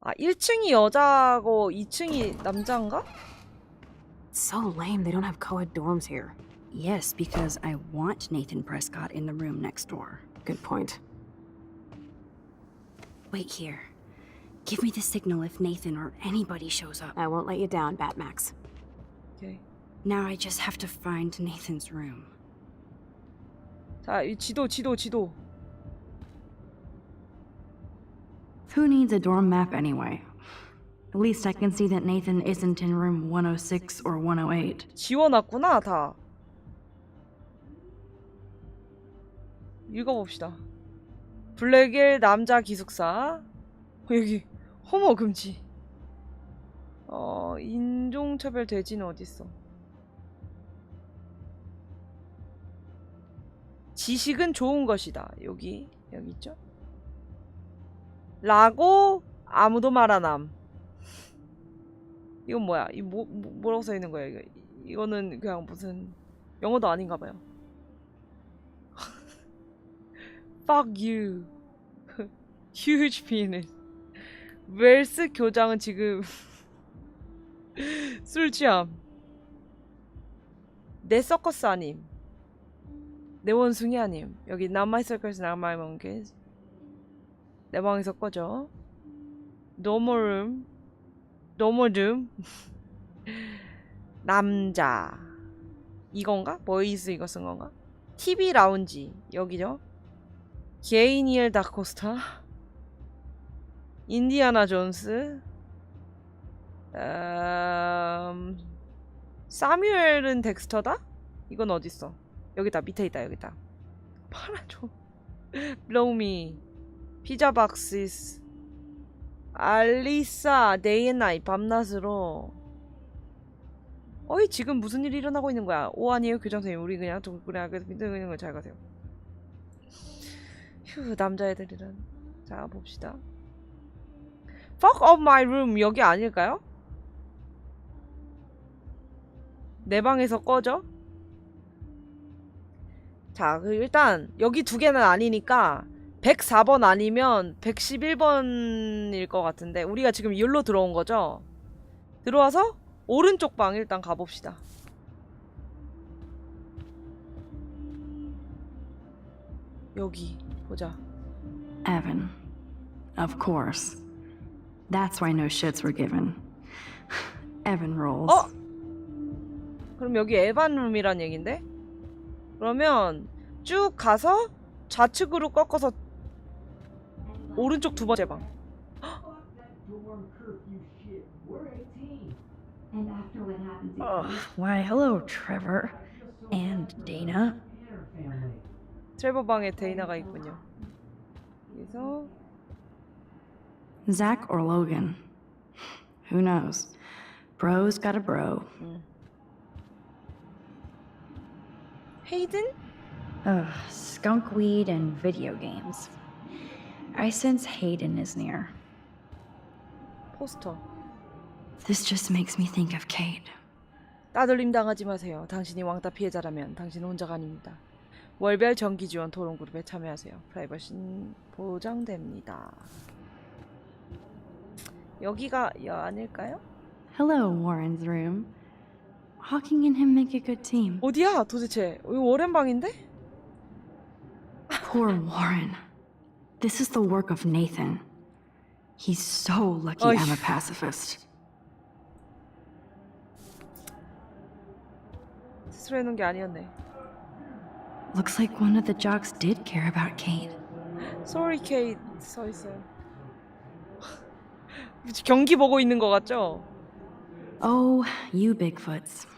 아 1층이 여자고 2층이 남자인가? So lame they don't have co-ed dorms here. Yes, because I want Nathan Prescott in the room next door. Good point. Wait here. Give me the signal if Nathan or anybody shows up. I won't let you down, Batmax. 오케이. Now I just have to find Nathan's room. 자, 이 지도 지도 지도. Who needs a dorm map anyway? At least I can see that Nathan isn't in room 106 or 108. 지워놨구나 다. 읽어봅시다. 블랙일 남자 기숙사. 어, 여기 호모 금지. 어 인종차별 돼지는 어딨어? 지식은 좋은 것이다. 여기 여기 있죠? 라고 아무도 말 안 함. 이건 뭐야? 이 뭐, 뭐 뭐 라고 써 있는 거야 이거? 이거는 그냥 무슨 영어도 아닌가 봐요. Fuck you. Huge penis. 웰스 교장은 지금 술 취함. 내 서커스 아님. 내 원숭이 아님. 여기 circus, not my monkeys. 내 방에서 꺼져. More room. 남자. 이건가? 보이스 이거 쓴 건가? TV 라운지. 여기죠? 게이니엘 다코스타. 인디아나 존스. 음... 사뮤엘은 덱스터다? 이건 어딨어? 여기다 밑에 있다 여기다 팔아줘 블로우미 피자 박시스. 알리사 데이앤나이 밤낮으로. 어이 지금 무슨 일이 일어나고 있는 거야? 오 아니에요? 교장선생님 우리 그냥 좀 그냥 믿는 거잘 가세요. 휴 남자애들이란. 자 봅시다. Fuck up my room. 여기 아닐까요? 내 방에서 꺼져? 자, 그 일단 여기 두 개는 아니니까 104번 아니면 111번일 것 같은데 우리가 지금 여기로 들어온 거죠? 들어와서 오른쪽 방 일단 가봅시다. 여기 보자. Evan. Of course. That's why no shits were given. Evan rolls. 어? 그럼 여기 에반 룸이란 얘긴데? 그러면 쭉 가서 좌측으로 꺾어서 오른쪽 두 번째 방. Ugh, why, hello, Trevor. And Dana. 트레버 방에 데이나가 있군요. 그래서 Zach or Logan. Who knows? Bro's got a bro. 헤이든? Ugh, skunk weed and video games. I sense Hayden is near. 포스터. This just makes me think of Kate. 따돌림 당하지 마세요. 당신이 왕따 피해자라면 당신은 혼자가 아닙니다. 월별 정기 지원 토론 그룹에 참여하세요. 프라이버시는 보장됩니다. 여기가 여 아닐까요? Hello, Warren's room. Hawking and him make a good team. 어디야 도대체? 여기 워렌 방인데? Poor Warren. This is the work of Nathan. He's so lucky Oy. I'm a pacifist. 스스로 해놓은 게 아니었네. Looks like one of the jocks did care about Kate. Sorry, Kate 서 있어요. 경기 보고 있는 것 같죠? Oh, you Bigfoots.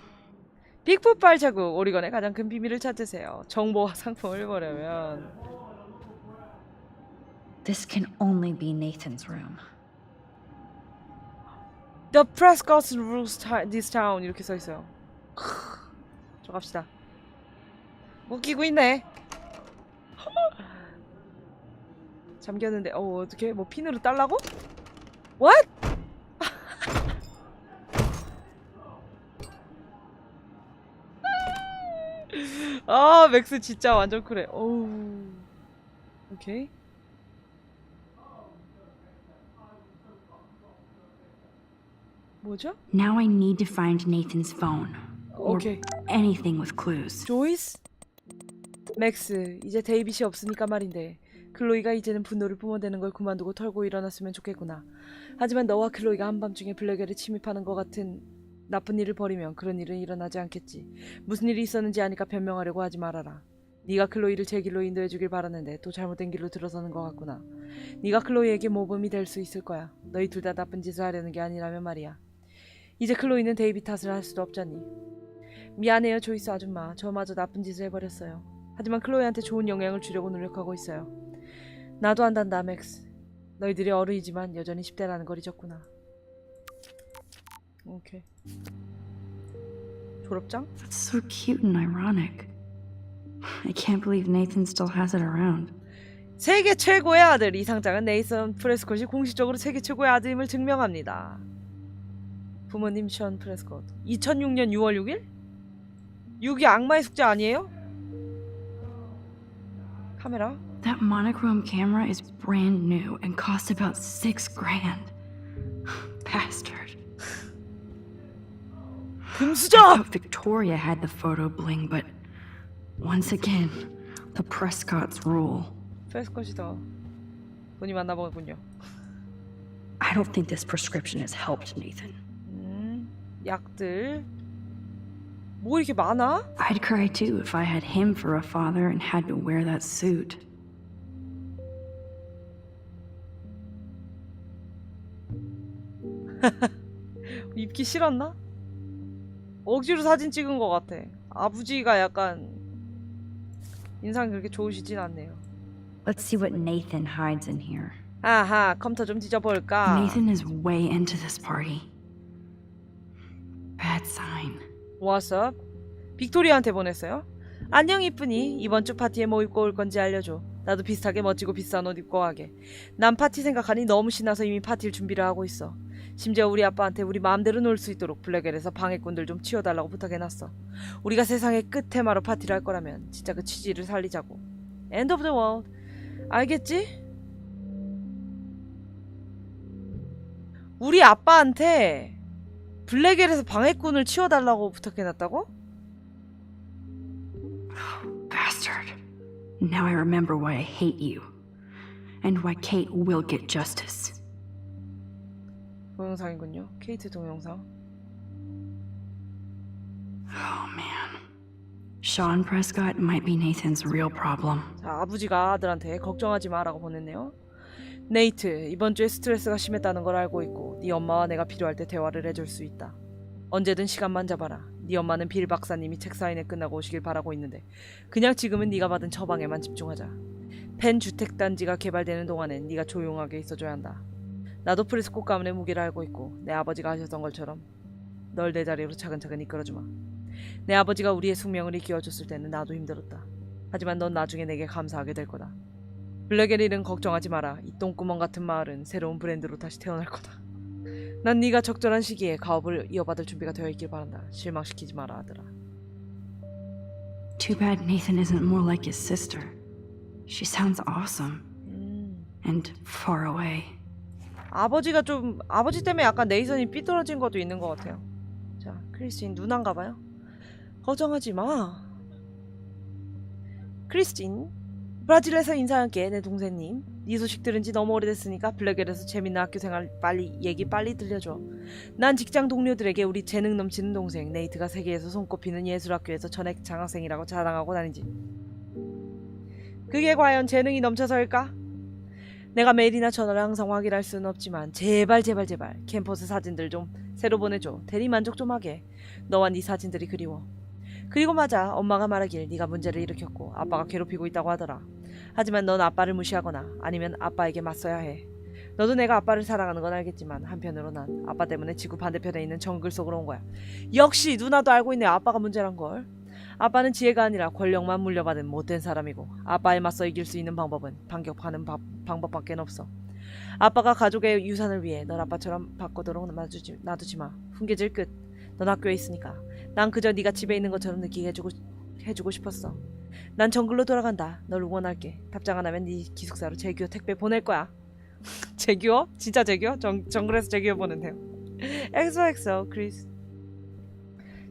빅풋 발자국 오리건의 가장 큰 비밀을 찾으세요. 정보와 상품을 보려면 This can only be Nathan's room. The Prescott rules this town 이렇게 써 있어요. 크, 들어갑시다. 웃기고 있네. 잠겼는데 어 어떻게 뭐 핀으로 딸라고? What? 아 맥스 진짜 완전 쿨해. 어우. 오케이. 뭐죠? Now I need to find Nathan's phone. Or 오케이. anything with clues. 조이스? 맥스, 이제 데이빗이 없으니까 말인데 클로이가 이제는 분노를 뿜어대는 걸 그만두고 털고 일어났으면 좋겠구나. 하지만 너와 클로이가 한밤중에 블랙엘에 침입하는 것 같은 나쁜 일을 벌이면 그런 일은 일어나지 않겠지. 무슨 일이 있었는지 아니까 변명하려고 하지 말아라. 네가 클로이를 제 길로 인도해 주길 바라는데 또 잘못된 길로 들어서는 것 같구나. 네가 클로이에게 모범이 될 수 있을 거야. 너희 둘 다 나쁜 짓을 하려는 게 아니라면 말이야. 이제 클로이는 데이빗 탓을 할 수도 없잖니. 미안해요, 조이스 아줌마. 저마저 나쁜 짓을 해버렸어요. 하지만 클로이한테 좋은 영향을 주려고 노력하고 있어요. 나도 안단다, 맥스. 너희들이 어른이지만 여전히 10대라는 걸 잊었구나. 오케이. 졸업장? That's so cute and ironic. I can't believe Nathan still has it around. 세계 최고의 아들 이 상장은 네이선 프레스콧이 공식적으로 세계 최고의 아들임을 증명합니다. 부모님 션 프레스콧. 2006년 6월 6일? 6이 악마의 숙제 아니에요? 카메라? That monochrome camera is brand new and cost about six grand. Bastard. I 금수저! thought Victoria had the photo bling, but once again, the Prescott's rule. 프레스콧이다. 돈이 많나 보군요. I don't think this prescription has helped Nathan. 음, 약들. 뭐 이렇게 많아? I'd cry too if I had him for a father and had to wear that suit. 입기 싫었나? 억지로 사진 찍은 것 같아. 아버지가 약간 인상이 그렇게 좋으시진 않네요. Let's see what Nathan hides in here. 아하, 컴퓨터 좀 뒤져볼까? Nathan is way into this party. Bad sign. What's up? 빅토리아한테 보냈어요. 안녕 이쁜이 이번 주 파티에 뭐 입고 올 건지 알려줘. 나도 비슷하게 멋지고 비싼 옷 입고 가게. 난 파티 생각하니 너무 신나서 이미 파티를 준비를 하고 있어. 심지어 우리 아빠한테 우리 마음대로 놀 수 있도록 블랙엘에서 방해꾼들 좀 치워달라고 부탁해놨어. 우리가 세상의 끝 테마로 파티를 할 거라면 진짜 그 취지를 살리자고. End of the world. 알겠지? 우리 아빠한테 블랙엘에서 방해꾼을 치워달라고 부탁해놨다고? Bastard. Now I remember why I hate you. And why Kate will get justice. 동영상이군요. 케이트 동영상. Oh man. Sean Prescott might be Nathan's real problem. 자, 아버지가 아들한테 걱정하지 마라고 보냈네요. 네이트, 이번 주에 스트레스가 심했다는 걸 알고 있고 네 엄마와 내가 필요할 때 대화를 해줄 수 있다. 언제든 시간만 잡아라. 네 엄마는 빌 박사님이 책 사인회 끝나고 오시길 바라고 있는데 그냥 지금은 네가 받은 처방에만 집중하자. 펜 주택 단지가 개발되는 동안엔 네가 조용하게 있어줘야 한다. 나도 프리스코 가문의 무게를 알고 있고 내 아버지가 하셨던 것처럼 널 내 자리로 차근차근 이끌어주마. 내 아버지가 우리의 숙명을 이끌어줬을 때는 나도 힘들었다. 하지만 넌 나중에 내게 감사하게 될 거다. 블랙에리는 걱정하지 마라. 이 똥구멍 같은 마을은 새로운 브랜드로 다시 태어날 거다. 난 네가 적절한 시기에 가업을 이어받을 준비가 되어 있길 바란다. 실망시키지 마라, 아들아. Too bad Nathan isn't more like his sister. She sounds awesome 음, and far away. 아버지가 좀 아버지 때문에 약간 네이선이 삐뚤어진 것도 있는 것 같아요. 자, 크리스틴 누난가 봐요. 걱정하지 마. 크리스틴, 브라질에서 인사할게 내 동생님. 네 소식 들은 지 너무 오래됐으니까 블랙엘에서 재밌는 학교 생활 빨리 얘기 빨리 들려줘. 난 직장 동료들에게 우리 재능 넘치는 동생 네이트가 세계에서 손꼽히는 예술학교에서 전액 장학생이라고 자랑하고 다니지. 그게 과연 재능이 넘쳐서일까? 내가 메일이나 전화를 항상 확인할 수는 없지만 제발 제발 제발 캠퍼스 사진들 좀 새로 보내줘. 대리 만족 좀 하게. 너와 네 사진들이 그리워. 그리고 맞아 엄마가 말하길 네가 문제를 일으켰고 아빠가 괴롭히고 있다고 하더라. 하지만 넌 아빠를 무시하거나 아니면 아빠에게 맞서야 해. 너도 내가 아빠를 사랑하는 건 알겠지만 한편으로 난 아빠 때문에 지구 반대편에 있는 정글 속으로 온 거야. 역시 누나도 알고 있네 아빠가 문제란 걸. 아빠는 지혜가 아니라 권력만 물려받은 못된 사람이고 아빠에 맞서 이길 수 있는 방법은 반격하는 바- 방법밖에 없어. 아빠가 가족의 유산을 위해 널 아빠처럼 바꾸도록 놔두지, 놔두지 마. 훈계질 끝. 넌 학교에 있으니까. 난 그저 네가 집에 있는 것처럼 느끼게 해주고 해주고 싶었어. 난 정글로 돌아간다. 널 응원할게. 답장 안 하면 네 기숙사로 제규어 택배 보낼 거야. 제규어? 진짜 제규어? 정, 정글에서 제규어 보낸대요. 엑소엑소 크리스.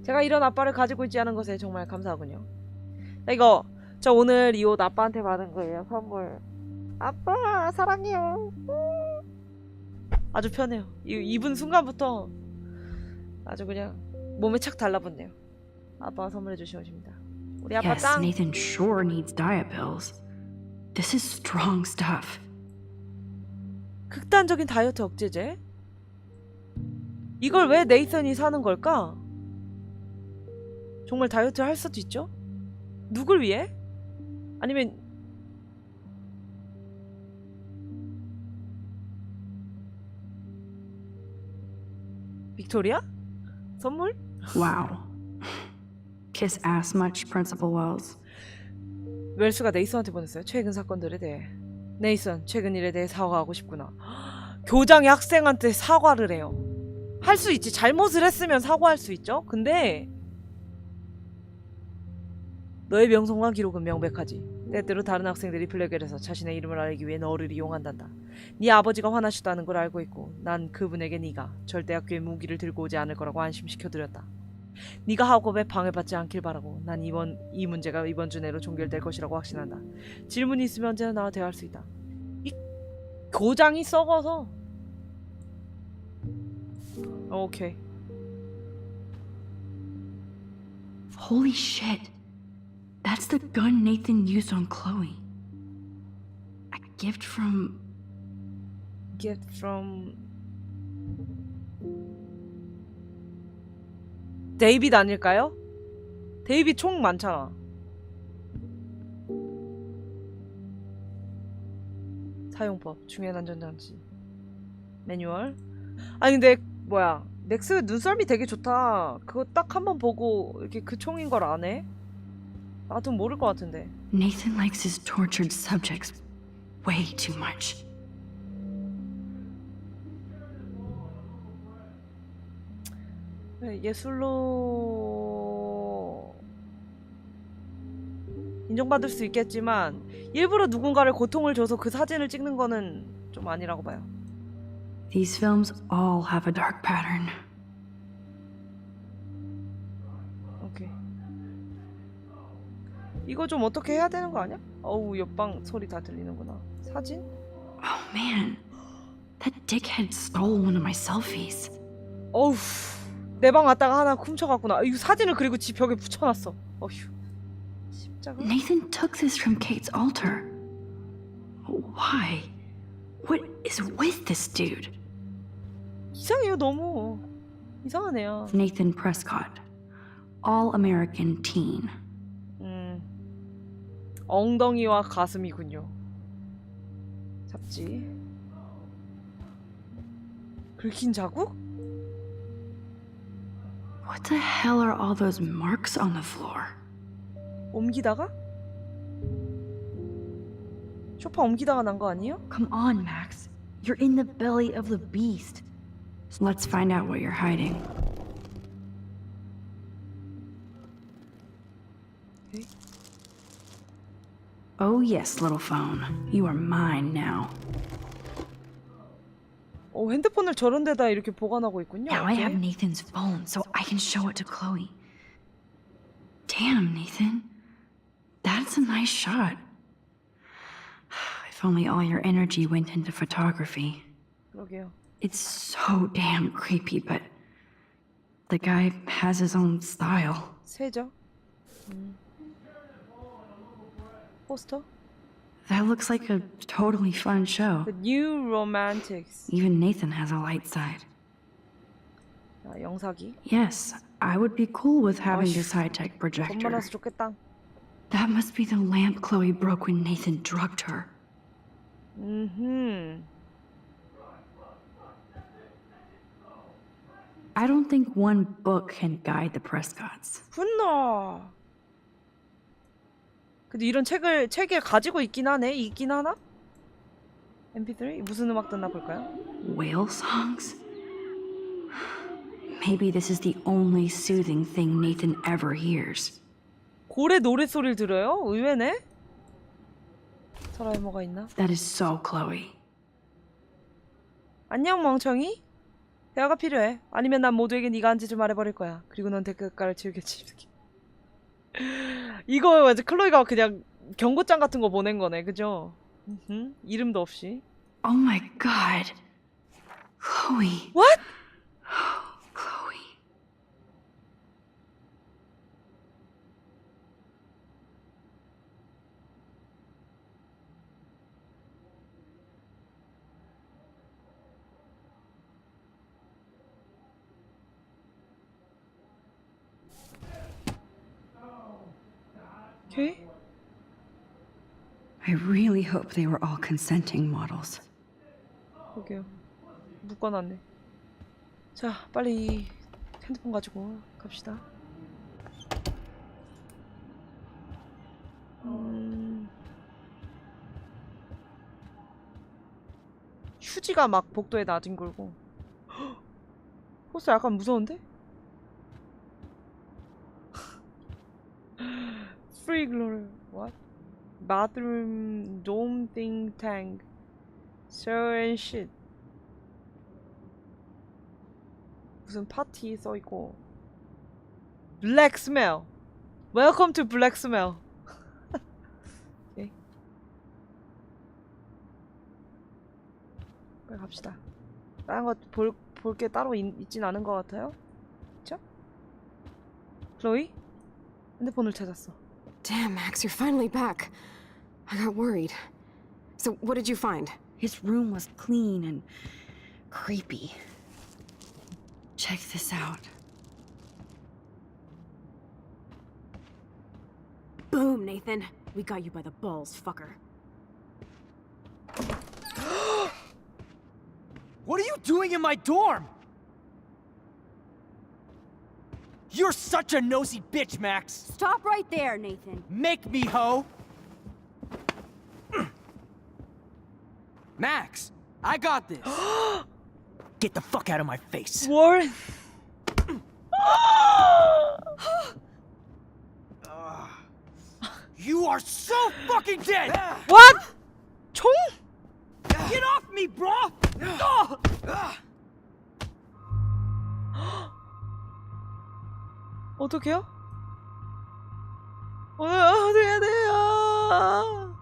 제가 이런 아빠를 가지고 있지 않은 것에 정말 감사하군요. 자, 이거 저 오늘 이 옷 아빠한테 받은 거예요 선물. 아빠 사랑해요. 아주 편해요. 이, 입은 순간부터 아주 그냥 몸에 착 달라붙네요. 아빠가 선물해 주신 옷입니다. 우리 아빠 Yes, 짱. Nathan sure needs diet pills. This is strong stuff. 극단적인 다이어트 억제제? 이걸 왜 네이선이 사는 걸까? 정말 다이어트 할 수도 있죠? 누굴 위해? 아니면 빅토리아? 선물? Wow. Kiss ass much, Principal Wells. 웰스가 네이선한테 보냈어요. 최근 사건들에 대해. 네이선, 최근 일에 대해 사과하고 싶구나. 교장이 학생한테 사과를 해요. 할 수 있지. 잘못을 했으면 사과할 수 있죠. 근데 너의 명성과 기록은 명백하지. 때때로 다른 학생들이 블랙엘에서 자신의 이름을 알기 위해 너를 이용한단다. 네 아버지가 화나셨다는 걸 알고 있고 난 그분에게 네가 절대 학교에 무기를 들고 오지 않을 거라고 안심시켜드렸다. 네가 학업에 방해받지 않길 바라고 난 이번 이 문제가 이번 주 내로 종결될 것이라고 확신한다. 질문이 있으면 언제나 나와 대화할 수 있다. 이 교장이 썩어서 오케이 Holy shit. That's the gun Nathan used on Chloe. A gift from. gift from 데이빗 아닐까요? 데이빗 총 많잖아. 사용법 중요한 안전장치 매뉴얼 아니 근데 뭐야 넥스 눈썰미 되게 좋다 그거 딱 한 번 보고 이렇게 그 총인 걸 아네? 나도 모를 것 같은데 Nathan likes his tortured subjects way too much. 예술로 인정받을 수 있겠지만 일부러 누군가를 고통을 줘서 그 사진을 찍는 거는 좀 아니라고 봐요. These films all have a dark pattern. 오케이. 이거 좀 어떻게 해야 되는 거 아니야? 어우 옆방 소리 다 들리는구나. 사진? Oh man. That dickhead stole one of my selfies. 어우 내 방 왔다가 하나 훔쳐갔구나. 이거 사진을 그리고 집 벽에 붙여놨어. 어휴. 십자가? Nathan took this from Kate's altar. Why? What is with this dude? 이상해요 너무. 애야. Nathan Prescott. All American teen. 음. 엉덩이와 가슴이군요. 잡지. 긁힌 자국? What the hell are all those marks on the floor? 옮기다가? 쇼파 옮기다가 난 거 아니에요? Come on, Max. You're in the belly of the beast. So let's find out what you're hiding. Okay. Oh, yes, little phone. You are mine now. 어, 핸드폰을 저런 데다 이렇게 보관하고 있군요. Now I have 오케이. Nathan's phone, so I can show it to Chloe. Damn, Nathan. That's a nice shot. If only all your energy went into photography. 그러게요. It's so damn creepy, but the guy has his own style. 세죠. 음. 포스터? That looks like a totally fun show. The New Romantics. Even Nathan has a light side. 아, 영사기. Yes, I would be cool with having Gosh. this high tech 돈 projector. 많아서 좋겠다. That must be the lamp Chloe broke when Nathan drugged her. 음. I don't think one book can guide the Prescotts. 훈나. 근데 이런 책을 책에 가지고 있긴 하네. 있긴 하나? MP3 무슨 음악 듣나 볼까요? Whale songs? Maybe this is the only soothing thing Nathan ever hears. 고래 노래 소리를 들어요? 의외네. 뭐가 있나? That is so Chloe. 안녕 멍청이. 대화가 필요해. 아니면 난 모두에게 네가 한 짓을 말해버릴 거야. 그리고 넌 대가를 치르겠지. 이거 완전 클로이가 그냥 경고장 같은 거 보낸 거네, 그죠? 이름도 없이. Oh my god. Chloe. What? Chloe. 오케이. I really hope they were all consenting models. 여기요. 묶어놨네. 자, 빨리 이 핸드폰 가지고 갑시다. 음... 휴지가 막 복도에 나뒹굴고. 호스 약간 무서운데? Free glory. What? Bathroom dome think tank. Sir and shit. 무슨 파티 써 있고. Black smell. Welcome to black smell. 오케이. 빨리 갑시다. 다른 거볼볼 게 따로 있, 있진 않은 것 같아요. 그쵸? 클로이? 핸드폰을 찾았어. Damn, Max, you're finally back. I got worried. So, what did you find? His room was clean and creepy. Check this out. Boom, Nathan. We got you by the balls, fucker. What are you doing in my dorm? You're such a nosy bitch, Max. Stop right there, Nathan. Make me, ho. Max, I got this. Get the fuck out of my face. Warren. You are so fucking dead. What? 총? Get off me, bro. 어떡해요? 어, 어떻게 돼요?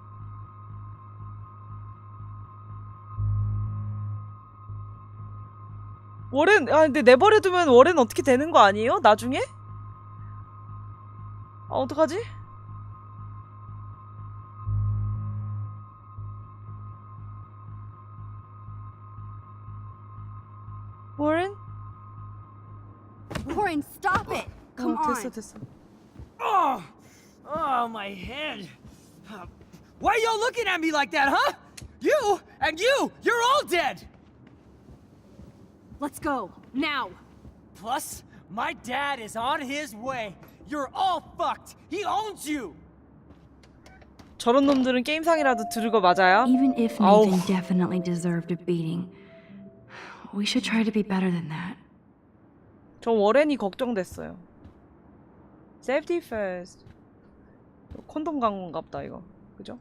워렌, 아, 근데 내버려두면 워렌 어떻게 되는 거 아니에요? 나중에? 아, 어떡하지? Come 어, 됐어, on. 됐어. Oh, oh, my head. Uh, Why are y'all looking at me like that, huh? You and you, you're all dead. Let's go. Now. Plus, my dad is on his way. You're all fucked. He owns you. 저런 놈들은 게임상이라도 들은 거 맞아요? Even if Ow. Nathan definitely deserved a beating, we should try to be better than that. 저 워렌이 걱정됐어요. Safety first. 콘돔 광고인갑다 이거. 그죠?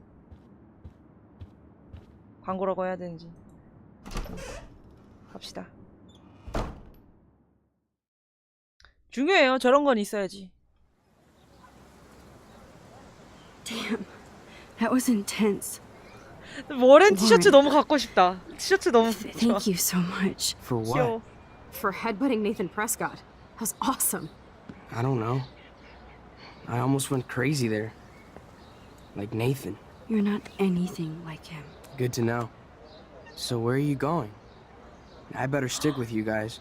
광고라고 해야 되는지. 갑시다. 중요해요. 저런 건 있어야지. Damn, that was intense. 워렌 티셔츠. 너무 갖고 싶다. 티셔츠 너무 좋아. Thank you so much. For what? 귀여워. For headbutting Nathan Prescott. That was awesome. I don't know. I almost went crazy there. Like Nathan. You're not anything like him. Good to know. So where are you going? I better stick with you guys.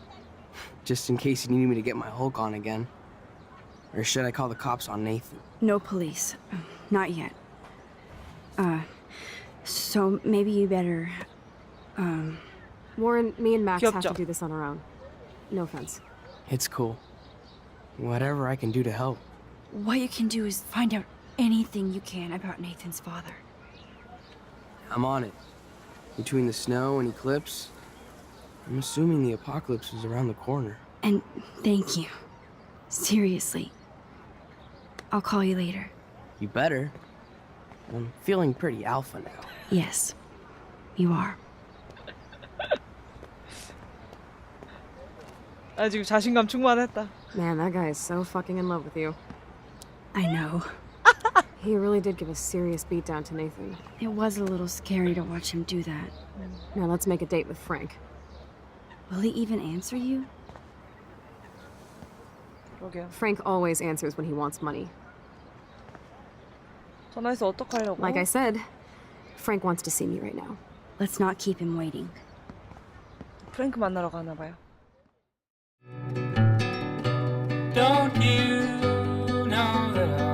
Just in case you need me to get my Hulk on again. Or should I call the cops on Nathan? No police. Not yet. Uh, so maybe you better, um... Warren, me and Max have to do this on our own. No offense. It's cool. Whatever I can do to help. what you can do is find out anything you can about Nathan's father. I'm on it. Between the snow and eclipse, I'm assuming the apocalypse is around the corner. And thank you. Seriously. I'll call you later. You better. I'm feeling pretty alpha now. Yes, you are. 나 지금 자신감 충만했다. Man, that guy is so fucking in love with you. I know. He really did give a serious beatdown to Nathan. It was a little scary to watch him do that. Now let's make a date with Frank. Will he even answer you? 그러게요. Frank always answers when he wants money. 전화해서 어떡하려고? Like I said, Frank wants to see me right now. Let's not keep him waiting. 프랭크 만나러 가나 봐요. Don't you know that